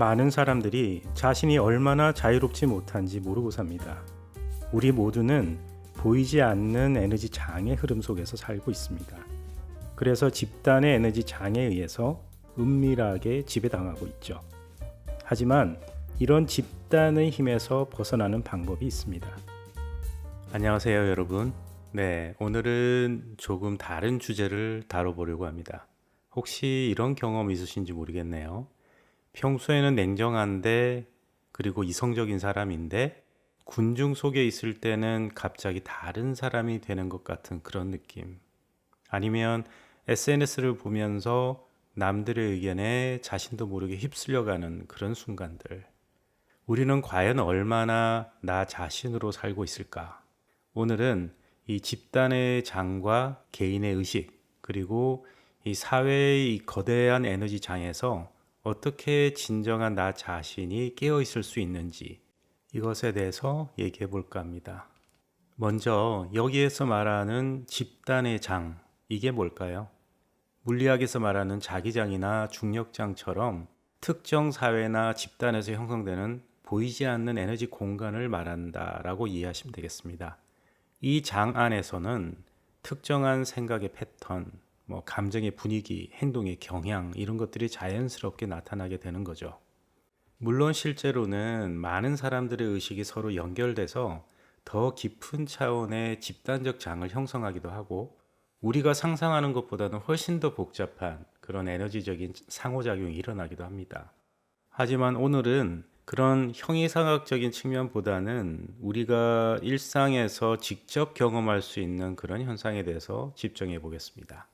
많은 사람들이 자신이 얼마나 자유롭지 못한지 모르고 삽니다. 우리 모두는 보이지 않는 에너지 장의 흐름 속에서 살고 있습니다. 그래서 집단의 에너지 장에 의해서 은밀하게 지배당하고 있죠. 하지만 이런 집단의 힘에서 벗어나는 방법이 있습니다. 안녕하세요, 여러분. 네, 오늘은 조금 다른 주제를 다뤄보려고 합니다. 혹시 이런 경험 있으신지 모르겠네요. 평소에는 냉정한데 그리고 이성적인 사람인데 군중 속에 있을 때는 갑자기 다른 사람이 되는 것 같은 그런 느낌. 아니면 SNS를 보면서 남들의 의견에 자신도 모르게 휩쓸려가는 그런 순간들. 우리는 과연 얼마나 나 자신으로 살고 있을까? 오늘은 이 집단의 장과 개인의 의식, 그리고 이 사회의 이 거대한 에너지 장에서 어떻게 진정한 나 자신이 깨어 있을 수 있는지 이것에 대해서 얘기해 볼까 합니다. 먼저 여기에서 말하는 집단의 장, 이게 뭘까요? 물리학에서 말하는 자기장이나 중력장처럼 특정 사회나 집단에서 형성되는 보이지 않는 에너지 공간을 말한다라고 이해하시면 되겠습니다. 이 장 안에서는 특정한 생각의 패턴, 뭐 감정의 분위기, 행동의 경향 이런 것들이 자연스럽게 나타나게 되는 거죠. 물론 실제로는 많은 사람들의 의식이 서로 연결돼서 더 깊은 차원의 집단적 장을 형성하기도 하고 우리가 상상하는 것보다는 훨씬 더 복잡한 그런 에너지적인 상호작용이 일어나기도 합니다. 하지만 오늘은 그런 형이상학적인 측면보다는 우리가 일상에서 직접 경험할 수 있는 그런 현상에 대해서 집중해 보겠습니다.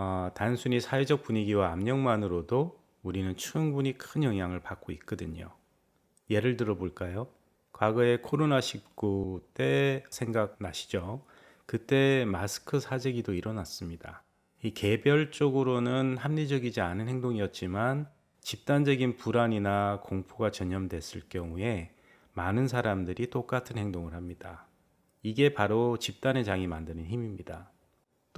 어, 단순히 사회적 분위기와 압력만으로도 우리는 충분히 큰 영향을 받고 있거든요. 예를 들어 볼까요? 과거에 코로나19 때 생각나시죠? 그때 마스크 사재기도 일어났습니다. 이 개별적으로는 합리적이지 않은 행동이었지만 집단적인 불안이나 공포가 전염됐을 경우에 많은 사람들이 똑같은 행동을 합니다. 이게 바로 집단의 장이 만드는 힘입니다.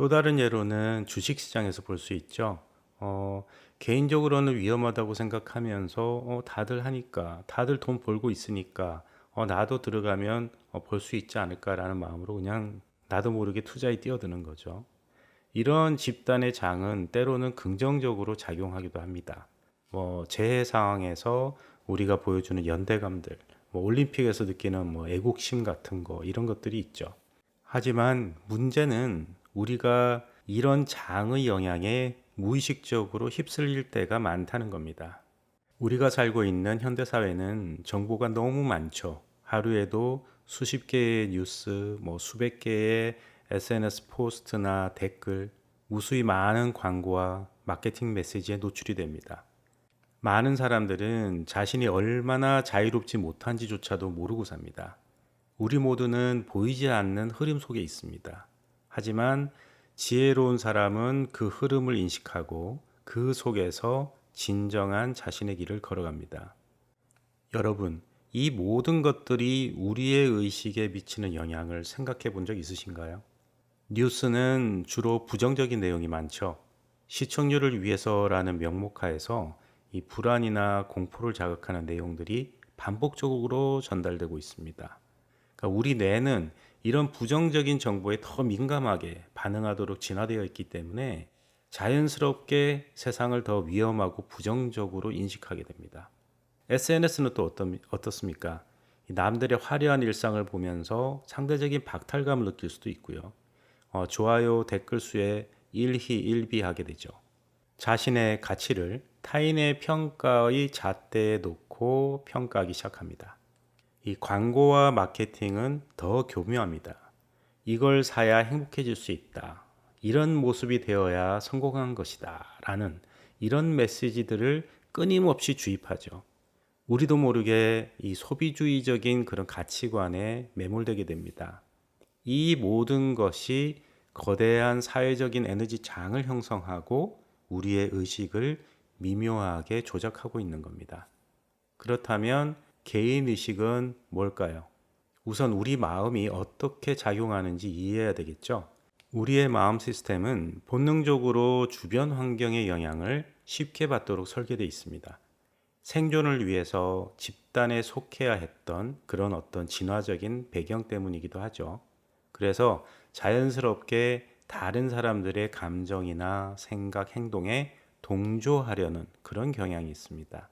또 다른 예로는 주식시장에서 볼 수 있죠. 어, 개인적으로는 위험하다고 생각하면서 어, 다들 하니까, 다들 돈 벌고 있으니까 어, 나도 들어가면 어, 벌 수 있지 않을까라는 마음으로 그냥 나도 모르게 투자에 뛰어드는 거죠. 이런 집단의 장은 때로는 긍정적으로 작용하기도 합니다. 뭐 재해 상황에서 우리가 보여주는 연대감들, 뭐 올림픽에서 느끼는 뭐 애국심 같은 거 이런 것들이 있죠. 하지만 문제는 우리가 이런 장의 영향에 무의식적으로 휩쓸릴 때가 많다는 겁니다. 우리가 살고 있는 현대 사회는 정보가 너무 많죠. 하루에도 수십 개의 뉴스, 뭐 수백 개의 SNS 포스트나 댓글, 무수히 많은 광고와 마케팅 메시지에 노출이 됩니다. 많은 사람들은 자신이 얼마나 자유롭지 못한지조차도 모르고 삽니다. 우리 모두는 보이지 않는 흐름 속에 있습니다. 하지만 지혜로운 사람은 그 흐름을 인식하고 그 속에서 진정한 자신의 길을 걸어갑니다. 여러분, 이 모든 것들이 우리의 의식에 미치는 영향을 생각해 본 적 있으신가요? 뉴스는 주로 부정적인 내용이 많죠. 시청률을 위해서라는 명목하에서 이 불안이나 공포를 자극하는 내용들이 반복적으로 전달되고 있습니다. 그러니까 우리 뇌는 이런 부정적인 정보에 더 민감하게 반응하도록 진화되어 있기 때문에 자연스럽게 세상을 더 위험하고 부정적으로 인식하게 됩니다. SNS는 또 어떤, 어떻습니까? 남들의 화려한 일상을 보면서 상대적인 박탈감을 느낄 수도 있고요. 어, 좋아요 댓글 수에 일희일비하게 되죠. 자신의 가치를 타인의 평가의 잣대에 놓고 평가하기 시작합니다. 이 광고와 마케팅은 더 교묘합니다. 이걸 사야 행복해질 수 있다. 이런 모습이 되어야 성공한 것이다. 라는 이런 메시지들을 끊임없이 주입하죠. 우리도 모르게 이 소비주의적인 그런 가치관에 매몰되게 됩니다. 이 모든 것이 거대한 사회적인 에너지 장을 형성하고 우리의 의식을 미묘하게 조작하고 있는 겁니다. 그렇다면 개인 의식은 뭘까요? 우선 우리 마음이 어떻게 작용하는지 이해해야 되겠죠. 우리의 마음 시스템은 본능적으로 주변 환경의 영향을 쉽게 받도록 설계되어 있습니다. 생존을 위해서 집단에 속해야 했던 그런 어떤 진화적인 배경 때문이기도 하죠. 그래서 자연스럽게 다른 사람들의 감정이나 생각, 행동에 동조하려는 그런 경향이 있습니다.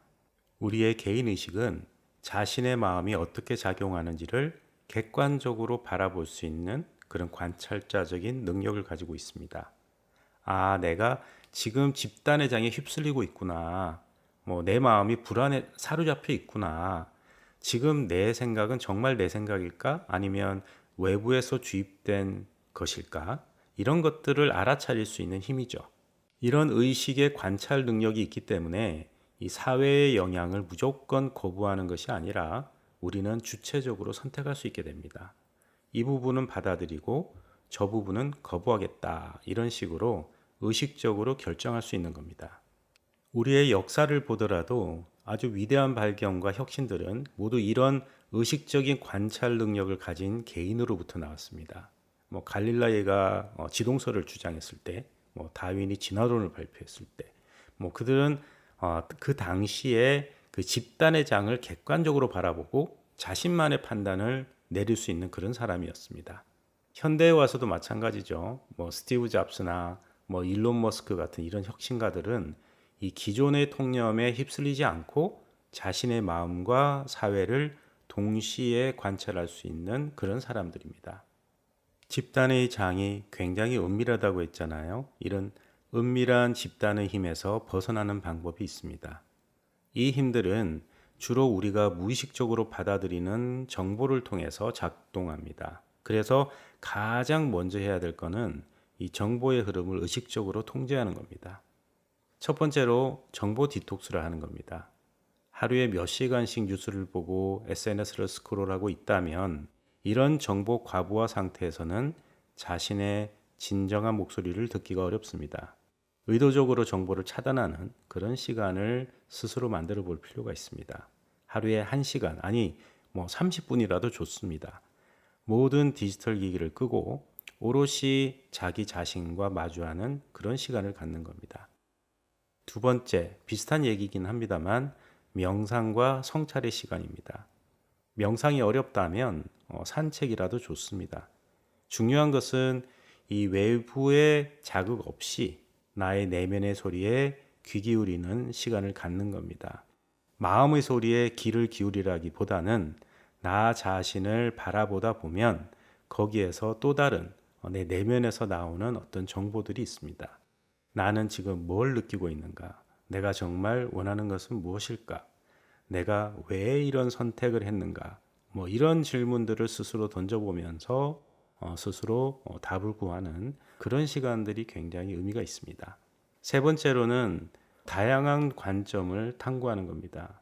우리의 개인 의식은 자신의 마음이 어떻게 작용하는지를 객관적으로 바라볼 수 있는 그런 관찰자적인 능력을 가지고 있습니다. 아, 내가 지금 집단의 장에 휩쓸리고 있구나. 뭐 내 마음이 불안에 사로잡혀 있구나. 지금 내 생각은 정말 내 생각일까? 아니면 외부에서 주입된 것일까? 이런 것들을 알아차릴 수 있는 힘이죠. 이런 의식의 관찰 능력이 있기 때문에 이 사회의 영향을 무조건 거부하는 것이 아니라 우리는 주체적으로 선택할 수 있게 됩니다. 이 부분은 받아들이고 저 부분은 거부하겠다. 이런 식으로 의식적으로 결정할 수 있는 겁니다. 우리의 역사를 보더라도 아주 위대한 발견과 혁신들은 모두 이런 의식적인 관찰 능력을 가진 개인으로부터 나왔습니다. 뭐 갈릴라이가 어, 지동설을 주장했을 때, 뭐 다윈이 진화론을 발표했을 때, 뭐 그들은 어, 그 당시에 그 집단의 장을 객관적으로 바라보고 자신만의 판단을 내릴 수 있는 그런 사람이었습니다. 현대에 와서도 마찬가지죠. 뭐 스티브 잡스나 뭐 일론 머스크 같은 이런 혁신가들은 이 기존의 통념에 휩쓸리지 않고 자신의 마음과 사회를 동시에 관찰할 수 있는 그런 사람들입니다. 집단의 장이 굉장히 은밀하다고 했잖아요. 이런 은밀한 집단의 힘에서 벗어나는 방법이 있습니다. 이 힘들은 주로 우리가 무의식적으로 받아들이는 정보를 통해서 작동합니다. 그래서 가장 먼저 해야 될 것은 이 정보의 흐름을 의식적으로 통제하는 겁니다. 첫 번째로 정보 디톡스를 하는 겁니다. 하루에 몇 시간씩 뉴스를 보고 SNS를 스크롤하고 있다면 이런 정보 과부하 상태에서는 자신의 진정한 목소리를 듣기가 어렵습니다. 의도적으로 정보를 차단하는 그런 시간을 스스로 만들어 볼 필요가 있습니다. 하루에 1시간, 아니 뭐 30분이라도 좋습니다. 모든 디지털 기기를 끄고 오롯이 자기 자신과 마주하는 그런 시간을 갖는 겁니다. 두 번째, 비슷한 얘기긴 합니다만 명상과 성찰의 시간입니다. 명상이 어렵다면 어, 산책이라도 좋습니다. 중요한 것은 이 외부의 자극 없이 나의 내면의 소리에 귀 기울이는 시간을 갖는 겁니다. 마음의 소리에 귀를 기울이라기보다는 나 자신을 바라보다 보면 거기에서 또 다른 어, 내 내면에서 나오는 어떤 정보들이 있습니다. 나는 지금 뭘 느끼고 있는가? 내가 정말 원하는 것은 무엇일까? 내가 왜 이런 선택을 했는가? 뭐 이런 질문들을 스스로 던져보면서 어, 스스로 어, 답을 구하는 그런 시간들이 굉장히 의미가 있습니다. 세 번째로는 다양한 관점을 탐구하는 겁니다.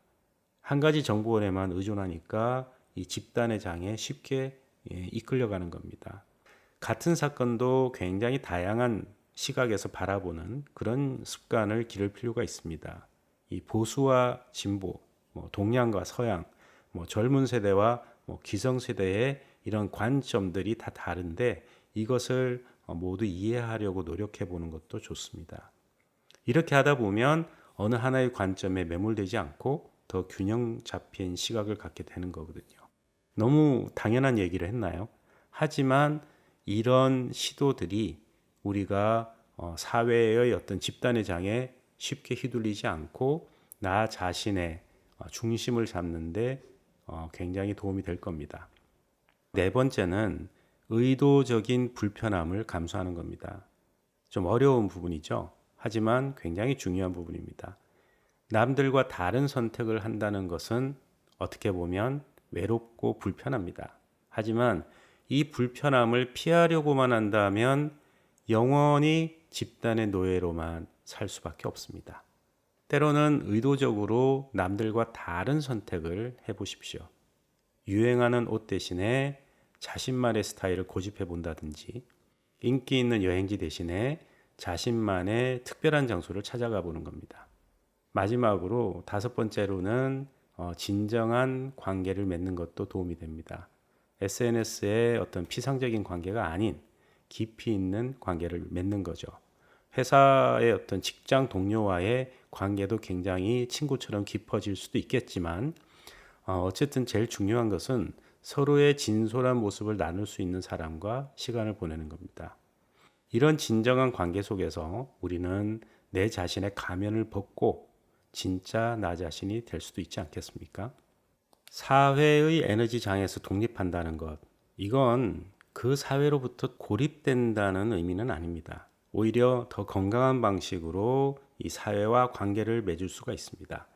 한 가지 정보원에만 의존하니까 이 집단의 장에 쉽게 예, 이끌려가는 겁니다. 같은 사건도 굉장히 다양한 시각에서 바라보는 그런 습관을 기를 필요가 있습니다. 이 보수와 진보, 뭐 동양과 서양, 뭐 젊은 세대와 뭐 기성 세대의 이런 관점들이 다 다른데 이것을 어, 모두 이해하려고 노력해 보는 것도 좋습니다. 이렇게 하다 보면 어느 하나의 관점에 매몰되지 않고 더 균형 잡힌 시각을 갖게 되는 거거든요. 너무 당연한 얘기를 했나요? 하지만 이런 시도들이 우리가 어, 사회의 어떤 집단의 장에 쉽게 휘둘리지 않고 나 자신의 어, 중심을 잡는데 어, 굉장히 도움이 될 겁니다. 네 번째는 의도적인 불편함을 감수하는 겁니다. 좀 어려운 부분이죠. 하지만 굉장히 중요한 부분입니다. 남들과 다른 선택을 한다는 것은 어떻게 보면 외롭고 불편합니다. 하지만 이 불편함을 피하려고만 한다면 영원히 집단의 노예로만 살 수밖에 없습니다. 때로는 의도적으로 남들과 다른 선택을 해 보십시오. 유행하는 옷 대신에 자신만의 스타일을 고집해 본다든지, 인기 있는 여행지 대신에 자신만의 특별한 장소를 찾아가 보는 겁니다. 마지막으로 다섯 번째로는 어, 진정한 관계를 맺는 것도 도움이 됩니다. SNS의 어떤 피상적인 관계가 아닌 깊이 있는 관계를 맺는 거죠. 회사의 어떤 직장 동료와의 관계도 굉장히 친구처럼 깊어질 수도 있겠지만 어, 어쨌든 제일 중요한 것은 서로의 진솔한 모습을 나눌 수 있는 사람과 시간을 보내는 겁니다. 이런 진정한 관계 속에서 우리는 내 자신의 가면을 벗고 진짜 나 자신이 될 수도 있지 않겠습니까? 사회의 에너지 장에서 독립한다는 것, 이건 그 사회로부터 고립된다는 의미는 아닙니다. 오히려 더 건강한 방식으로 이 사회와 관계를 맺을 수가 있습니다.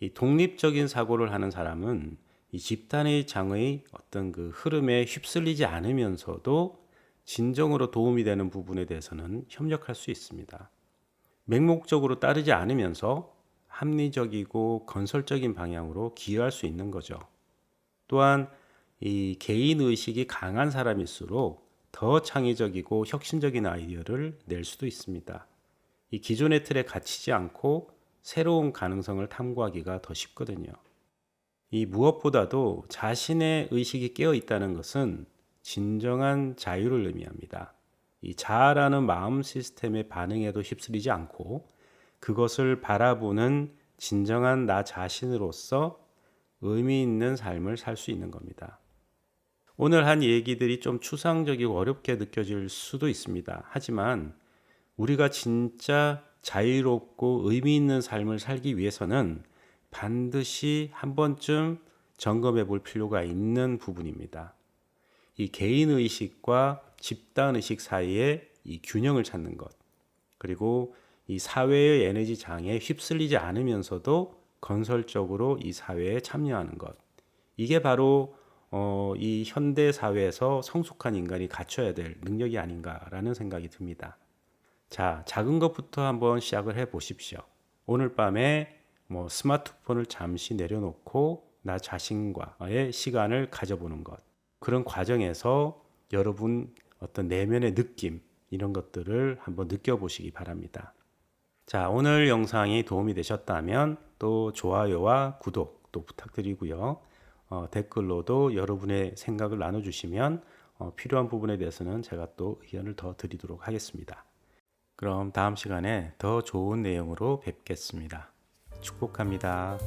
이 독립적인 사고를 하는 사람은 이 집단의 장의 어떤 그 흐름에 휩쓸리지 않으면서도 진정으로 도움이 되는 부분에 대해서는 협력할 수 있습니다. 맹목적으로 따르지 않으면서 합리적이고 건설적인 방향으로 기여할 수 있는 거죠. 또한 이 개인 의식이 강한 사람일수록 더 창의적이고 혁신적인 아이디어를 낼 수도 있습니다. 이 기존의 틀에 갇히지 않고 새로운 가능성을 탐구하기가 더 쉽거든요. 이 무엇보다도 자신의 의식이 깨어 있다는 것은 진정한 자유를 의미합니다. 이 자아라는 마음 시스템의 반응에도 휩쓸리지 않고 그것을 바라보는 진정한 나 자신으로서 의미 있는 삶을 살 수 있는 겁니다. 오늘 한 얘기들이 좀 추상적이고 어렵게 느껴질 수도 있습니다. 하지만 우리가 진짜 자유롭고 의미 있는 삶을 살기 위해서는 반드시 한 번쯤 점검해 볼 필요가 있는 부분입니다. 이 개인 의식과 집단 의식 사이에 이 균형을 찾는 것. 그리고 이 사회의 에너지 장에 휩쓸리지 않으면서도 건설적으로 이 사회에 참여하는 것. 이게 바로 어, 이 현대 사회에서 성숙한 인간이 갖춰야 될 능력이 아닌가라는 생각이 듭니다. 자, 작은 것부터 한번 시작을 해 보십시오. 오늘 밤에 뭐 스마트폰을 잠시 내려놓고 나 자신과의 시간을 가져보는 것. 그런 과정에서 여러분 어떤 내면의 느낌 이런 것들을 한번 느껴보시기 바랍니다. 자, 오늘 영상이 도움이 되셨다면 또 좋아요와 구독 또 부탁드리고요. 어, 댓글로도 여러분의 생각을 나눠주시면 어, 필요한 부분에 대해서는 제가 또 의견을 더 드리도록 하겠습니다. 그럼 다음 시간에 더 좋은 내용으로 뵙겠습니다. 축복합니다.